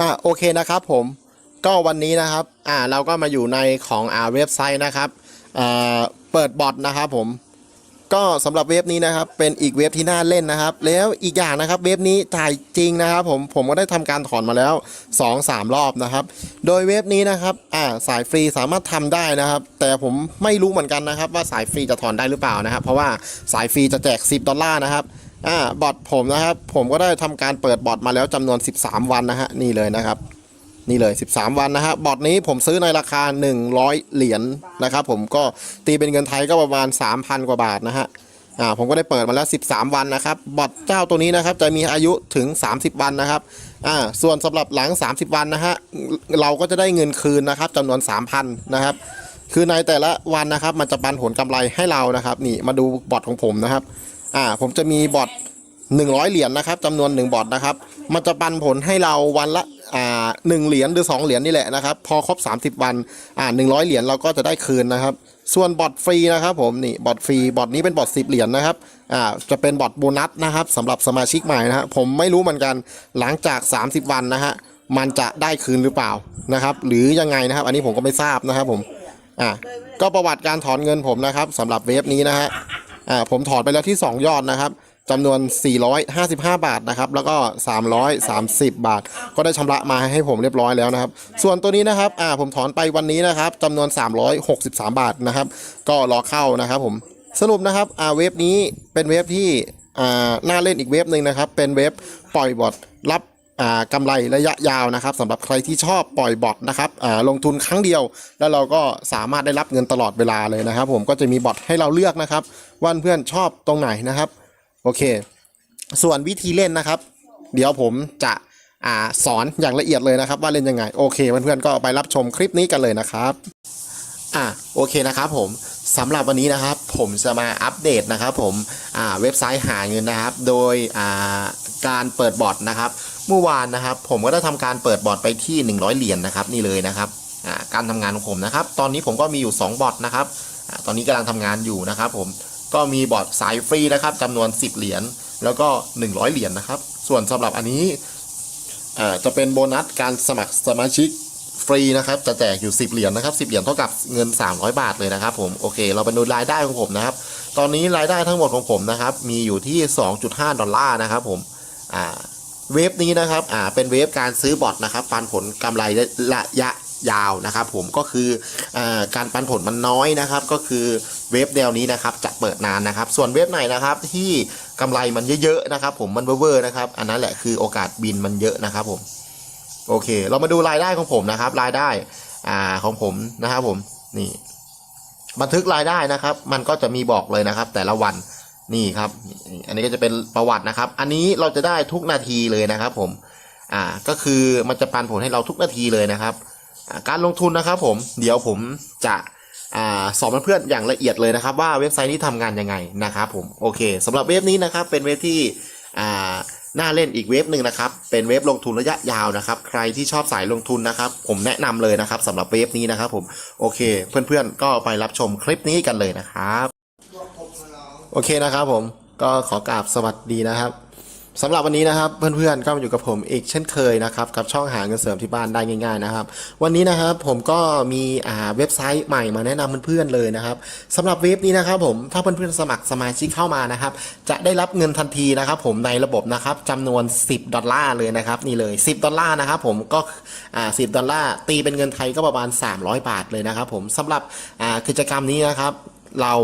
อ่าโอเคนะครับผมก็วันนี้นะครับอ่าเราก็มาอยู่ในของอ่าเว็บไซต์นะครับอ่าเปิดบอทนะครับผมก็สำหรับเว็บนี้นะครับเป็นอีกเว็บที่น่าเล่นนะครับ แล้วอีกอย่างนะครับเว็บนี้จ่ายจริงนะครับ ผมผมก็ได้ทำการถอนมาแล้ว 2-3 รอบนะครับ โดยเว็บนี้นะครับอ่าสายฟรีสามารถทำได้นะครับ แต่ผมไม่รู้เหมือนกันนะครับ ว่าสายฟรีจะถอนได้หรือเปล่านะครับ เพราะว่าสายฟรีจะแจก 10 ดอลลาร์นะครับ อ่าบอทผมนะครับ ผมก็ได้ทำการเปิดบอทมาแล้วจำนวน 13 วันนะฮะนี่เลยนะครับนี่เลย 13 วันนะฮะบอทนี้ผมซื้อในราคา 100 เหรียญนะครับผมก็ตีเป็นเงินไทยก็ประมาณ 3,000 กว่าบาทนะฮะอ่าผมก็ได้เปิดมาแล้ว 13 วันนะครับบอทเจ้าตัวนี้นะครับจะมีอายุถึง 30 วันนะครับอ่าส่วนสำหรับหลัง 30 วันนะฮะเราก็จะได้เงินคืนนะครับจำนวน 3,000 นะครับ คือในแต่ละวันนะครับมันจะปันผลกำไรให้เรานะครับ นี่มาดูบอทของผมนะครับ อ่าผมจะมีบอท100 เหรียญนะครับจำนวน 1 บอทนะครับ มันจะปันผลให้เราวันละอ่าหนึ่งเหรียญหรือ 2 เหรียญนี่แหละนะครับ พอครบ 30 วันอ่า100 เหรียญเราก็จะได้คืนนะครับ ส่วนบอทฟรีนะครับผมนี่บอทฟรีบอทนี้เป็นบอท10 เหรียญนะครับอ่าจะเป็นบอทโบนัสนะครับสำหรับสมาชิกใหม่นะฮะผมไม่รู้เหมือนกันหลังจาก 30 วันนะฮะมันจะได้คืนหรือเปล่านะครับ หรือยังไงนะครับ อันนี้ผมก็ไม่ทราบนะครับผมอ่าก็ประวัติการถอนเงินผมนะครับสำหรับเว็บนี้นะฮะ อ่าผมถอนไปแล้วที่ 2 ยอดนะครับจำนวน 455 บาทนะครับ แล้วก็ 330 บาท ก็ได้ชำระมาให้ผมเรียบร้อยแล้วนะครับ ส่วนตัวนี้นะครับ อ่า ผมถอนไปวันนี้นะครับจำนวน 363 บาทนะครับ ก็รอเข้านะครับผม สรุปนะครับ อ่า เว็บนี้เป็นเว็บที่ อ่า น่าเล่นอีกเว็บหนึ่งนะครับ เป็นเว็บปล่อยบอทรับ กำไรระยะยาวนะครับสำหรับใครที่ชอบปล่อยบอทนะครับอ่าลงทุนครั้งเดียว แล้วเราก็สามารถได้รับเงินตลอดเวลาเลยนะครับ ผมก็จะมีบอทให้เราเลือกนะครับว่าเพื่อนชอบตรงไหนนะครับ โอเค ส่วนวิธีเล่นนะครับ เดี๋ยวผมจะอ่าสอนอย่างละเอียดเลยนะครับ ว่าเล่นยังไง โอเคเพื่อนๆก็ไปรับชมคลิปนี้กันเลยนะครับอะโอเคนะครับผมสำหรับวันนี้นะครับ ผมจะมาอัปเดตนะครับ ผมอ่าเว็บไซต์หาเงินนะครับ โดยอ่าการเปิดบอทนะครับ เมื่อวานนะครับ ผมก็ได้ทำการเปิดบอทไปที่ 100 เหรียญนะครับนี่เลยนะครับการทำงานของผมนะครับ ตอนนี้ผมก็มีอยู่ 2 บอทนะครับอตอนนี้กำลังทำงานอยู่นะครับ ผมก็มีบอทสายฟรีนะครับจำนวน 10 เหรียญแล้วก็ 100 เหรียญนะครับ ส่วนสำหรับอันนี้จะเป็นโบนัสการสมัครสมาชิกฟรีนะครับจะแจกอยู่ 10 เหรียญนะครับ 10 เหรียญเท่ากับเงิน 300 บาทเลยนะครับผมโอเค เราไปดูรายได้ของผมนะครับ ตอนนี้รายได้ทั้งหมดของผมนะครับ มีอยู่ที่ 2.5 ดอลลาร์นะครับผมอ่า เว็บนี้นะครับอ่าเป็นเว็บการซื้อบอทนะครับปันผลกำไรระยะยาวนะครับผมก็คืออาการปันผลมันน้อยนะครับ ก็คือเว็บแนวนี้นะครับจะเปิดนานนะครับ ส่วนเว็บไหนนะครับที่กำไรมันเยอะๆนะครับ ผมมันเวอร์นะครับ อันนั้นแหละคือโอกาสบินมันเยอะนะครับ ผมโอเค เรามาดูรายได้ของผมนะครับ รายได้อ่าของผมนะครับผมนี่ บันทึกรายได้นะครับ มันก็จะมีบอกเลยนะครับ แต่ละวัน นี่ครับ อันนี้ก็จะเป็นประวัตินะครับ อันนี้เราจะได้ทุกนาทีเลยนะครับ ผม อ่า ก็คือมันจะปันผลให้เราทุกนาทีเลยนะครับ การลงทุนนะครับ ผม เดี๋ยวผมจะอ่าสอนเพื่อนๆอย่างละเอียดเลยนะครับ ว่าเว็บไซต์นี้ทำงานยังไงนะครับผมโอเคสำหรับเว็บนี้นะครับเป็นเว็บที่อ่าน่าเล่นอีกเว็บหนึ่งนะครับ เป็นเว็บลงทุนระยะยาวนะครับ ใครที่ชอบสายลงทุนนะครับ ผมแนะนำเลยนะครับสำหรับเว็บนี้นะครับ ผมโอเค เพื่อนๆก็ไปรับชมคลิปนี้กันเลยนะครับ โอเคนะครับผมก็ขอกราบสวัสดีนะครับสำหรับวันนี้นะครับเพื่อนๆก็มาอยู่กับผมอีกเช่นเคยนะครับกับช่องหาเงินเสริมที่บ้านได้ง่ายๆนะครับ วันนี้นะครับผมก็มีอ่าเว็บไซต์ใหม่มาแนะนำเพื่อนๆเลยนะครับสำหรับเว็บนี้นะครับผมถ้าเพื่อนๆสมัครสมาชิกเข้ามานะครับ จะได้รับเงินทันทีนะครับ ผมในระบบนะครับจำนวน 10 ดอลลาร์เลยนะครับนี่เลย 10 ดอลลาร์นะครับผมก็อ่า10ดอลลาร์ตีเป็นเงินไทยก็ประมาณ 300 บาทเลยนะครับผมสำหรับอ่ากิจกรรมนี้นะครับเรา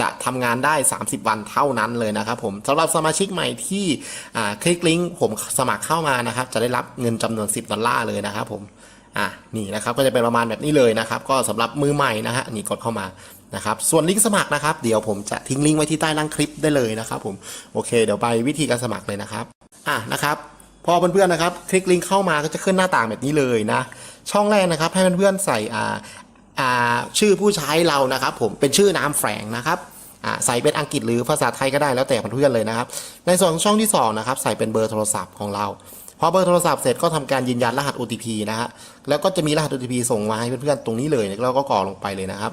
จะทำงานได้ 30 วันเท่านั้นเลยนะครับผมสำหรับสมาชิกใหม่ที่คลิกลิงก์ผมสมัครเข้ามานะครับ จะได้รับเงินจำนวน 10 ดอลลาร์เลยนะครับผมอะนี่นะครับก็จะเป็นประมาณแบบนี้เลยนะครับ ก็สำหรับมือใหม่นะฮะนี่กดเข้ามานะครับส่วนลิงก์สมัครนะครับ เดี๋ยวผมจะทิ้งลิงก์ไว้ที่ใต้ล่างคลิปได้เลยนะครับผมโอเค เดี๋ยวไปวิธีการสมัครเลยนะครับอะนะครับพอเพื่อนๆนะครับ คลิกลิงก์เข้ามาก็จะขึ้นหน้าต่างแบบนี้เลยนะช่องแรกนะครับให้เพื่อนๆใส่อ่า ชื่อผู้ใช้เรานะครับผมเป็นชื่อนามแฝงนะครับใส่เป็นอังกฤษหรือภาษาไทยก็ได้แล้วแต่เพื่อนเลยนะครับ ในส่วนของช่องที่สองนะครับใส่เป็นเบอร์โทรศัพท์ของเราพอเบอร์โทรศัพท์เสร็จก็ทำการยืนยันรหัส OTP นะฮะแล้วก็จะมีรหัส OTP ส่งมาให้เพื่อนๆตรงนี้เลยแล้วก็กรอกลงไปเลยนะครับ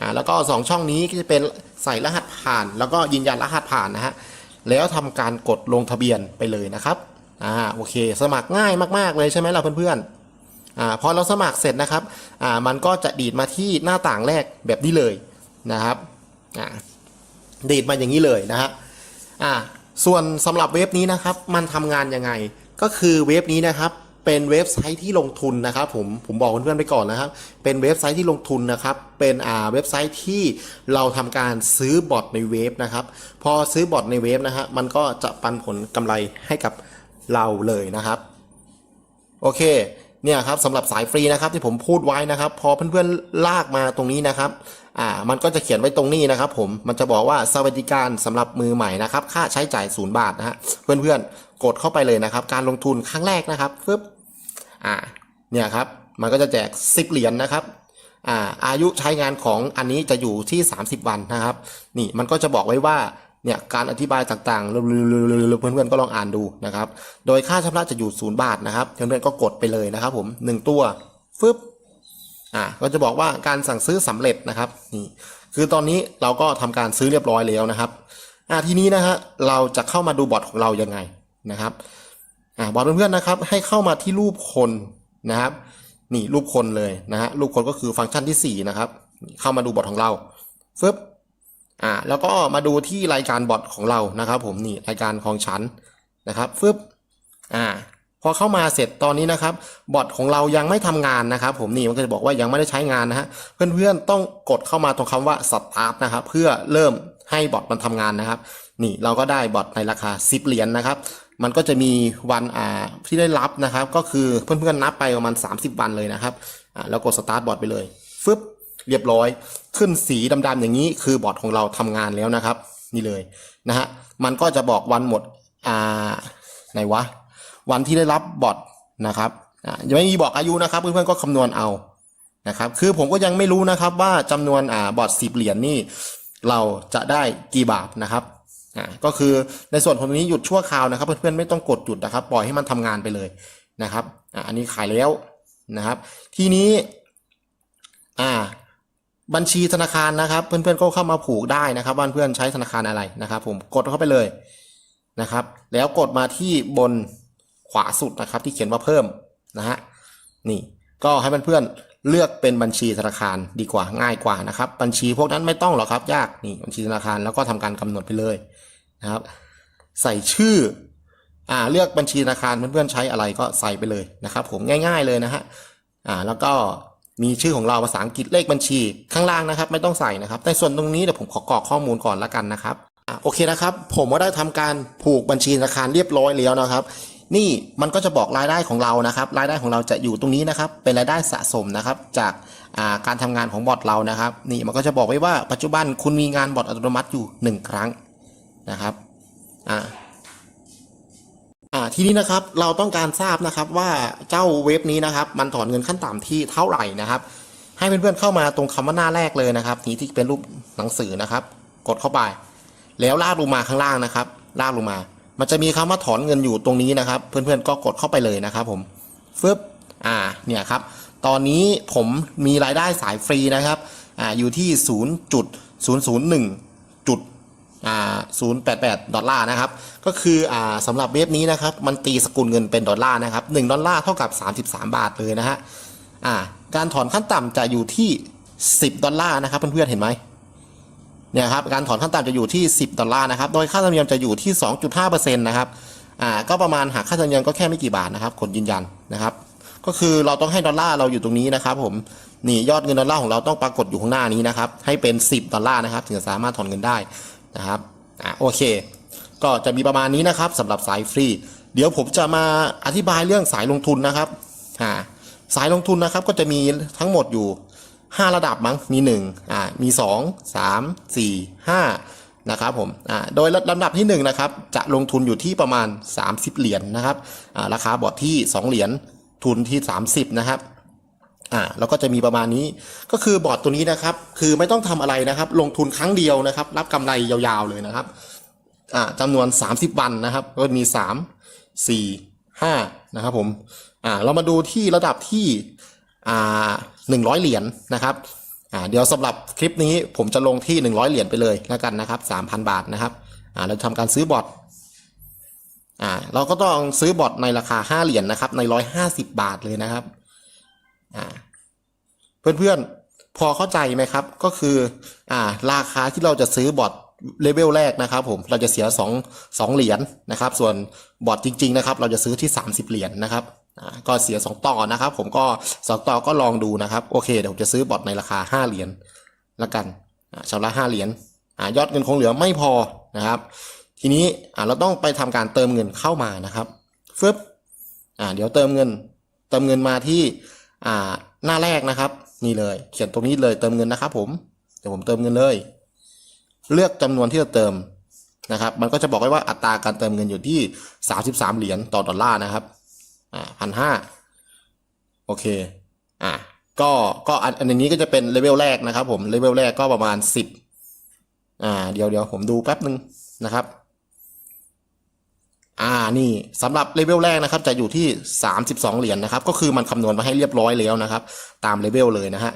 อ่าแล้วก็สองช่องนี้ก็จะเป็นใส่รหัสผ่าน แล้วก็ยืนยันรหัสผ่านนะฮะแล้วทำการกดลงทะเบียนไปเลยนะครับอ่าโอเค สมัครง่ายมาก ๆเลยใช่ไหมล่ะเพื่อนๆ อ่าพอเราสมัครเสร็จนะครับอ่ามันก็จะดีดมาที่หน้าต่างแรกแบบนี้เลยนะครับอ่าดีดมาอย่างนี้เลยนะฮะอ่าส่วนสำหรับเว็บนี้นะครับมันทำงานยังไง ก็คือเว็บนี้นะครับเป็นเว็บไซต์ที่ลงทุนนะครับผมผมบอกเพื่อนๆไปก่อนนะครับ เป็นเว็บไซต์ที่ลงทุนนะครับ เป็นอ่าเว็บไซต์ที่เราทำการซื้อบอทในเว็บนะครับ พอซื้อบอทในเว็บนะฮะมันก็จะปันผลกำไรให้กับเราเลยนะครับ โอเค เนี่ยครับสำหรับสายฟรีนะครับที่ผมพูดไว้นะครับ พอเพื่อนๆลากมาตรงนี้นะครับอ่ามันก็จะเขียนไว้ตรงนี้นะครับ ผมมันจะบอกว่าสวัสดิการสำหรับมือใหม่นะครับ ค่าใช้จ่ายศูนย์บาทนะฮะเพื่อนๆกดเข้าไปเลยนะครับ การลงทุนครั้งแรกนะครับปึ๊บอ่าเนี่ยครับมันก็จะแจก 10 เหรียญนะครับอ่าอายุใช้งานของอันนี้จะอยู่ที่ 30 วันนะครับ นี่มันก็จะบอกไว้ว่า เนี่ยการอธิบายต่างๆเพื่อนๆก็ลองอ่านดูนะครับ โดยค่าชำระจะอยู่ศูนย์บาทนะครับเพื่อนๆก็กดไปเลยนะครับ ผมหนึ่งตัวฟึบอ่าก็จะบอกว่าการสั่งซื้อสำเร็จนะครับนี่คือตอนนี้เราก็ทำการซื้อเรียบร้อยแล้วนะครับอ่าทีนี้นะฮะเราจะเข้ามาดูบอทของเรายังไงนะครับอ่าบอกเพื่อนๆนะครับ ให้เข้ามาที่รูปคนนะครับ นี่รูปคนเลยนะฮะรูปคนก็คือฟังก์ชันที่4นะครับเข้ามาดูบอทของเราฟึบ อ่าแล้วก็มาดูที่รายการบอทของเรานะครับ ผมนี่รายการของฉันนะครับฟึบอ่าพอเข้ามาเสร็จตอนนี้นะครับบอทของเรายังไม่ทำงานนะครับ ผมนี่มันก็จะบอกว่ายังไม่ได้ใช้งานนะฮะเพื่อนๆต้องกดเข้ามาตรงคำว่า start นะครับเพื่อเริ่มให้บอทมันทำงานนะครับ นี่เราก็ได้บอทในราคา 10 เหรียญนะครับ มันก็จะมีวันอ่าที่ได้รับนะครับ ก็คือเพื่อนๆนับไปประมาณ 30 วันเลยนะครับอ่าแล้วกด start บอทไปเลยฟึบเรียบร้อย ขึ้นสีดำๆอย่างนี้คือบอทของเราทำงานแล้วนะครับ นี่เลยนะฮะมันก็จะบอกวันหมดอ่าไหนวะวันที่ได้รับบอทนะครับอ่ายังไม่มีบอกอายุนะครับเพื่อนๆก็คำนวณเอานะครับ คือผมก็ยังไม่รู้นะครับว่าจำนวนอ่าบอทสิบเหรียญนี่เราจะได้กี่บาทนะครับอ่าก็คือในส่วนของตรงนี้หยุดชั่วคราวนะครับ เพื่อนๆไม่ต้องกดหยุดนะครับ ปล่อยให้มันทำงานไปเลยนะครับอ่าอันนี้ขายแล้วนะครับ ทีนี้อ่า บัญชีธนาคารนะครับ เพื่อนๆก็เข้ามาผูกได้นะครับว่าเพื่อนใช้ธนาคารอะไรนะครับ ผมกดเข้าไปเลยนะครับ แล้วกดมาที่บนขวาสุดนะครับ ที่เขียนว่าเพิ่มนะฮะนี่ก็ให้เพื่อนๆเลือกเป็นบัญชีธนาคารดีกว่าง่ายกว่านะครับ บัญชีพวกนั้นไม่ต้องหรอกครับ ยากนี่บัญชีธนาคารแล้วก็ทำการกำหนดไปเลยนะครับ ใส่ชื่ออ่าเลือกบัญชีธนาคารเพื่อนๆใช้อะไรก็ใส่ไปเลยนะครับ ผมง่าย ๆเลยนะฮะอ่าแล้วก็ มีชื่อของเราภาษาอังกฤษเลขบัญชี ข้างล่างนะครับ ไม่ต้องใส่นะครับในส่วนตรงนี้เดี๋ยวผมขอกรอกข้อมูลก่อนละกันนะครับอโอเคนะครับ ผมก็ได้ทำการผูกบัญชีธนาคารเรียบร้อยแล้วนะครับ นี่มันก็จะบอกรายได้ของเรานะครับ รายได้ของเราจะอยู่ตรงนี้นะครับ เป็นรายได้สะสมนะครับ จากาการทำงานของบอทเรานะครับ นี่มันก็จะบอกไว้ว่าปัจจุบันคุณมีงานบอทอัตโนมัติอยู่หนึ่งครั้งนะครับอ่า อ่าทีนี้นะครับเราต้องการทราบนะครับว่าเจ้าเว็บนี้นะครับ มันถอนเงินขั้นต่ำที่เท่าไหร่นะครับ ให้เพื่อนๆเข้ามาตรงคำว่าหน้าแรกเลยนะครับนี้ที่เป็นรูปหนังสือนะครับ กดเข้าไป แล้วลากลงมาข้างล่างนะครับลากลงมา มันจะมีคำว่าถอนเงินอยู่ตรงนี้นะครับ เพื่อนๆก็กดเข้าไปเลยนะครับผมฟึบอ่าเนี่ยครับตอนนี้ผมมีรายได้สายฟรีนะครับอ่าอยู่ที่ 0.001 จุดอ่า 088 ดอลลาร์นะครับ ก็คืออสำหรับเว็บนี้นะครับ มันตีสกุลเงินเป็นดอลลาร์นะครับ1ดอลลาร์เท่ากับ 33 บาทเลยนะฮะการถอนขั้นต่ำจะอยู่ที่ 10 ดอลลาร์นะครับเพื่อนๆเห็นไหมเนี่ยครับการถอนขั้นต่ำจะอยู่ที่ 10 ดอลลาร์นะครับ โดยค่าธรรมเนียมจะอยู่ที่ 2.5%นะครับอ่าก็ประมาณหากค่าธรรมเนียมก็แค่ไม่กี่บาทนะครับกดยืนยันนะครับ ก็คือเราต้องให้ดอลลาร์เราอยู่ตรงนี้นะครับ ผมนี่ยอดเงินดอลลาร์ของเราต้องปรากฏอยู่ข้างหน้านี้นะครับให้เป็น 10 ดอลลาร์นะครับ ถึงจะสามารถถอนเงินได้ นะครับอะโอเค ก็จะมีประมาณนี้นะครับสำหรับสายฟรี เดี๋ยวผมจะมาอธิบายเรื่องสายลงทุนนะครับอ่าสายลงทุนนะครับก็จะมีทั้งหมดอยู่ 5 ระดับมั้งมี1อ่ามี 2 3 4 5นะครับผมอ่าโดยลำดับที่1นะครับจะลงทุนอยู่ที่ประมาณ 30 เหรียญนนะครับอ่าราคาบอร์ดที่ 2 เหรียญทุนที่ 30นะครับ อ่าแล้วก็จะมีประมาณนี้ ก็คือบอร์ดตัวนี้นะครับ คือไม่ต้องทำอะไรนะครับ ลงทุนครั้งเดียวนะครับ รับกำไรยาวๆเลยนะครับอ่าจำนวน 30 วันนะครับ ก็มี 3 4 5นะครับผมอ่าเรามาดูที่ระดับที่อ่า100เหรียญนะครับอ่าเดี๋ยวสำหรับคลิปนี้ผมจะลงที่ 100 เหรียญไปเลยแล้วกันนะครับ3,000 บาทนะครับอ่าเราทำการซื้อบอร์ดอ่าเราก็ต้องซื้อบอทในราคาห้าเหรียญนะครับในร้อยห้าสิบาทเลยนะครับ เพื่อนๆ พอเข้าใจไหมครับ ก็คืออ่าราคาที่เราจะซื้อบอทเลเวลแรกนะครับผมเราจะเสียสองสองเหรียญนะครับ ส่วนบอทจริง ๆ นะครับ เราจะซื้อที่สามสิบเหรียญนะครับก็เสียสองต่อนะครับ ผมก็สองต่อก็ลองดูนะครับ โอเคเดี๋ยวผมจะซื้อบอทในราคาห้าเหรียญละกันชำระห้าเหรียญยอดเงินคงเหลือไม่พอนะครับ ทีนี้เราต้องไปทำการเติมเงินเข้ามานะครับฟึบเดี๋ยวเติมเงิน เติมเงินมาที่ อ่าหน้าแรกนะครับ นี่เลย เขียนตรงนี้เลยเติมเงินนะครับ ผมเดี๋ยวผมเติมเงินเลย เลือกจำนวนที่จะเติมนะครับ มันก็จะบอกไว้ว่าอัตราการเติมเงินอยู่ที่ 33 เหรียญต่อดอลลาร์นะครับอ่าพันห้าโอเคอ่าก็ก็อันอันนี้ก็จะเป็นเลเวลแรกนะครับ ผมเลเวลแรกก็ประมาณ 10อ่าเดี๋ยวเดี๋ยวผมดูแป๊บหนึ่งนะครับ อ่านี่สำหรับเลเวลแรกนะครับจะอยู่ที่ 32 เหรียญนะครับ ก็คือมันคำนวณมาให้เรียบร้อยแล้วนะครับ ตามเลเวลเลยนะฮะ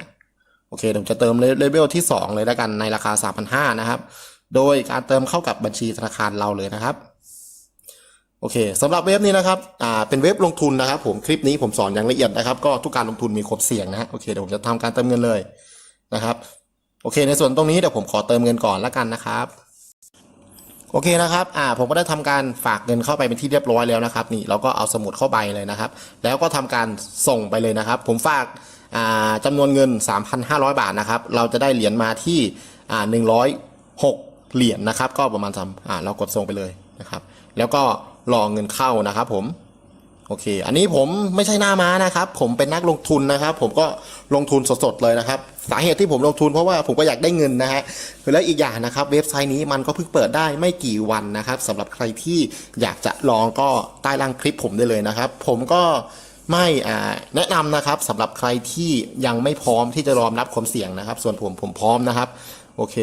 โอเคเดี๋ยวผมจะเติมเลเวลที่ 2 เลยแล้วกันในราคา 3,500นะครับ โดยการเติมเข้ากับบัญชีธนาคารเราเลยนะครับโอเคสำหรับเว็บนี้นะครับอ่าเป็นเว็บลงทุนนะครับผมคลิปนี้ผมสอนอย่างละเอียดนะครับ ก็ทุกการลงทุนมีความเสี่ยงนะฮะโอเคเดี๋ยวผมจะทำการเติมเงินเลยนะครับ โอเค ในส่วนตรงนี้เดี๋ยวผมขอเติมเงินก่อนล้วกันนะครับ โอเคนะครับ อ่า ผมก็ได้ทำการฝากเงินเข้าไปเป็นที่เรียบร้อยแล้วนะครับ นี่เราก็เอาสมุดเข้าไปเลยนะครับ แล้วก็ทำการส่งไปเลยนะครับ ผมฝากอ่าจำนวนเงิน 3,500 บาทนะครับ เราจะได้เหรียญมาที่อ่า106 เหรียญนะครับ ก็ประมาณสามอ่า เรากดส่งไปเลยนะครับ แล้วก็รอเงินเข้านะครับผม โอเค อันนี้ผมไม่ใช่หน้าม้านะครับ ผมเป็นนักลงทุนนะครับ ผมก็ลงทุนสดๆเลยนะครับ สาเหตุที่ผมลงทุนเพราะว่าผมก็อยากได้เงินนะฮะคือแล้วอีกอย่างนะครับ เว็บไซต์นี้มันก็เพิ่งเปิดได้ไม่กี่วันนะครับสำหรับใครที่อยากจะลองก็ใต้ล่างคลิปผมได้เลยนะครับ ผมก็ไม่แนะนำนะครับสำหรับใครที่ยังไม่พร้อมที่จะรอมรับความเสี่ยงนะครับ ส่วนผมผมพร้อมนะครับ โอเค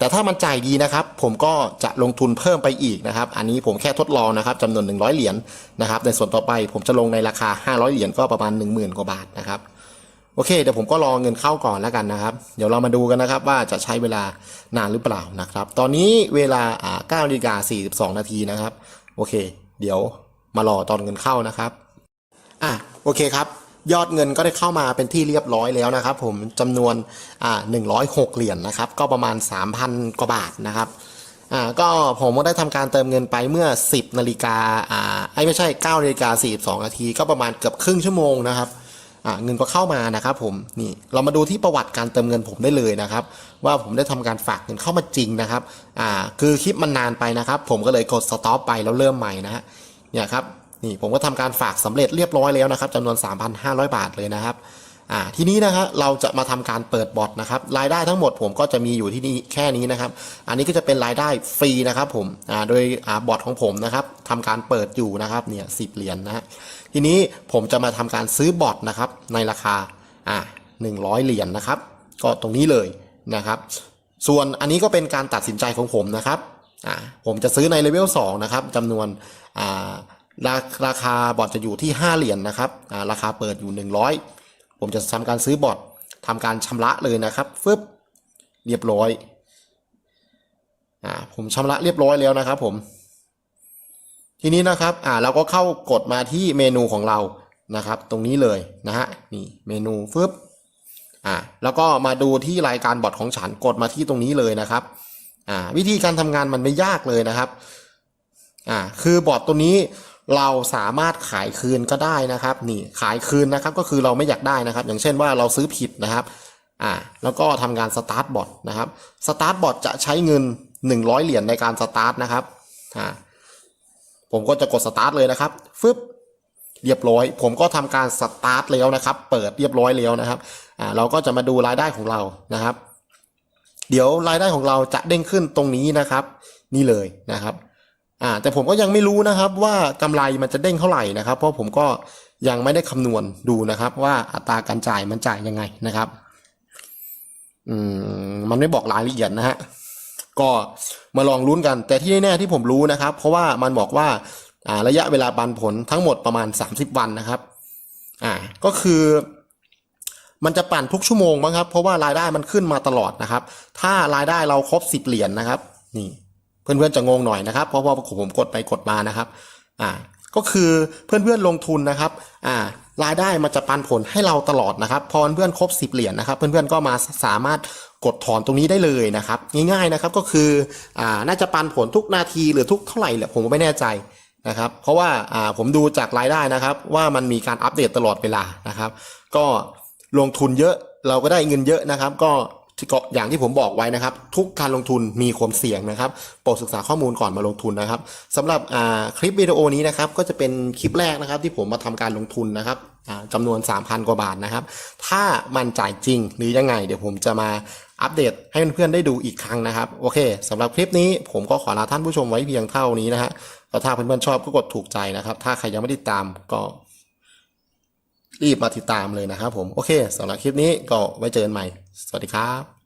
แต่ถ้ามันจ่ายดีนะครับ ผมก็จะลงทุนเพิ่มไปอีกนะครับ อันนี้ผมแค่ทดลองนะครับจำนวน 100 เหรียญนะครับ ในส่วนต่อไปผมจะลงในราคา 500 เหรียญก็ประมาณ 10,000 กว่าบาทนะครับโอเคเดี๋ยวผมก็รอเงินเข้าก่อนแล้วกันนะครับ เดี๋ยวเรามาดูกันนะครับว่าจะใช้เวลานานหรือเปล่านะครับ ตอนนี้เวลาอ่า9นาฬิกา42 นาทีนะครับ โอเค เดี๋ยวมารอตอนเงินเข้านะครับอะโอเคครับ ยอดเงินก็ได้เข้ามาเป็นที่เรียบร้อยแล้วนะครับ ผมจำนวนอ่า106เหรียญนนะครับ ก็ประมาณ 3,000 กว่าบาทนะครับอ่าก็ผมก็ได้ทำการเติมเงินไปเมื่อ 10นาฬิกาอ่าไอ้ไม่ใช่9นาฬิกา42นาทีก็ประมาณเกือบครึ่งชั่วโมงนะครับอ่าเงินก็เข้ามานะครับ ผมนี่เรามาดูที่ประวัติการเติมเงินผมได้เลยนะครับ ว่าผมได้ทำการฝากเงินเข้ามาจริงนะครับอ่าคือคลิปมันนานไปนะครับ ผมก็เลยกดสต็อปไปแล้วเริ่มใหม่นะฮะเนี่ยครับ นี่ผมก็ทำการฝากสำเร็จเรียบร้อยแล้วนะครับจำนวน 3,500 บาทเลยนะครับอ่าทีนี้นะครับเราจะมาทำการเปิดบอทนะครับรายได้ทั้งหมดผมก็จะมีอยู่ที่นี่แค่นี้นะครับ อันนี้ก็จะเป็นรายได้ฟรีนะครับผมอ่าโดยอ่าบอทของผมนะครับทำการเปิดอยู่นะครับเนี่ยสิเหรียญนะฮะทีนี้ผมจะมาทำการซื้อบอทนะครับในราคาอ่า100เหรียญนะครับ ก็ตรงนี้เลยนะครับ ส่วนอันนี้ก็เป็นการตัดสินใจของผมนะครับอ่าผมจะซื้อในเลเวล2นะครับจำนวนอ่า ราราคาบอทจะอยู่ที่ 5 เหรียญนนะครับราคาเปิดอยู่ 100 ผมจะทำการซื้อบอททำการชำระเลยนะครับฟึบเรียบร้อยอ่าผมชำระเรียบร้อยแล้วนะครับ ผม ทีนี้นะครับอ่าเราก็เข้ากดมาที่เมนูของเรานะครับ ตรงนี้เลยนะฮะนี่เมนูฟึบอ่าแล้วก็มาดูที่รายการบอทของฉันกดมาที่ตรงนี้เลยนะครับอ่าวิธีการทำงานมันไม่ยากเลยนะครับอ่าคือบอทตัวนี้ เราสามารถขายคืนก็ได้นะครับนี่ขายคืนนะครับก็คือเราไม่อยากได้นะครับ อย่างเช่นว่าเราซื้อผิดนะครับอ่าแล้วก็ทำงานสตาร์ทบอทนะครับสตาร์ทบอทจะใช้เงิน 100 เหรียญในการสตาร์ทนะครับอ่าผมก็จะกดสตาร์ทเลยนะครับฟึบเรียบร้อย ผมก็ทำการสตาร์ทแล้วนะครับ เปิดเรียบร้อยแล้วนะครับอ่าเราก็จะมาดูรายได้ของเรานะครับ เดี๋ยวรายได้ของเราจะเด้งขึ้นตรงนี้นะครับ นี่เลยนะครับ อ่าแต่ผมก็ยังไม่รู้นะครับว่ากำไรมันจะเด้งเท่าไหร่นะครับ เพราะผมก็ยังไม่ได้คำนวณดูนะครับว่าอัตราการจ่ายมันจ่ายยังไงนะครับอืมมันไม่บอกรายละเอียดนะฮะก็มาลองลุ้นกัน แต่ที่แน่ๆที่ผมรู้นะครับ เพราะว่ามันบอกว่าอ่าระยะเวลาปันผลทั้งหมดประมาณ 30 วันนะครับอ่าก็คือมันจะปั่นทุกชั่วโมงบ้างครับ เพราะว่ารายได้มันขึ้นมาตลอดนะครับ ถ้ารายได้เราครบ 10 เหรียญนะครับ นี่ เพื่อนๆจะงงหน่อยนะครับ เพราะว่าผมกดไปกดมานะครับ อ่า ก็คือเพื่อนๆลงทุนนะครับ อ่ารายได้มันจะปันผลให้เราตลอดนะครับพอเพื่อนครบ 10 เหรียญนะครับ เพื่อนๆก็มาสามารถกดถอนตรงนี้ได้เลยนะครับ ง่ายๆนะครับก็คืออ่าน่าจะปันผลทุกนาทีหรือทุกเท่าไหร่แหละผมไม่แน่ใจนะครับ เพราะว่าอ่าผมดูจากรายได้นะครับ ว่ามันมีการอัปเดตตลอดเวลานะครับ ก็ลงทุนเยอะเราก็ได้เงินเยอะนะครับ ก็ ก็อย่างที่ผมบอกไว้นะครับ ทุกการลงทุนมีความเสี่ยงนะครับโปรดศึกษาข้อมูลก่อนมาลงทุนนะครับสำหรับคลิปวิดีโอนี้นะครับก็จะเป็นคลิปแรกนะครับ ที่ผมมาทำการลงทุนนะครับอ่าจำนวน 3,000 กว่าบาทนะครับ ถ้ามันจ่ายจริงหรือยังไง เดี๋ยวผมจะมาอัปเดตให้เพื่อนๆได้ดูอีกครั้งนะครับ โอเคสำหรับคลิปนี้ผมก็ขอลาท่านผู้ชมไว้เพียงเท่านี้นะฮะถ้าเพื่อนๆชอบก็กดถูกใจนะครับ ถ้าใครยังไม่ติดตามก็ รีบมาติดตามเลยนะครับผม โอเคสำหรับคลิปนี้ก็ไว้เจอกันใหม่ สวัสดีครับ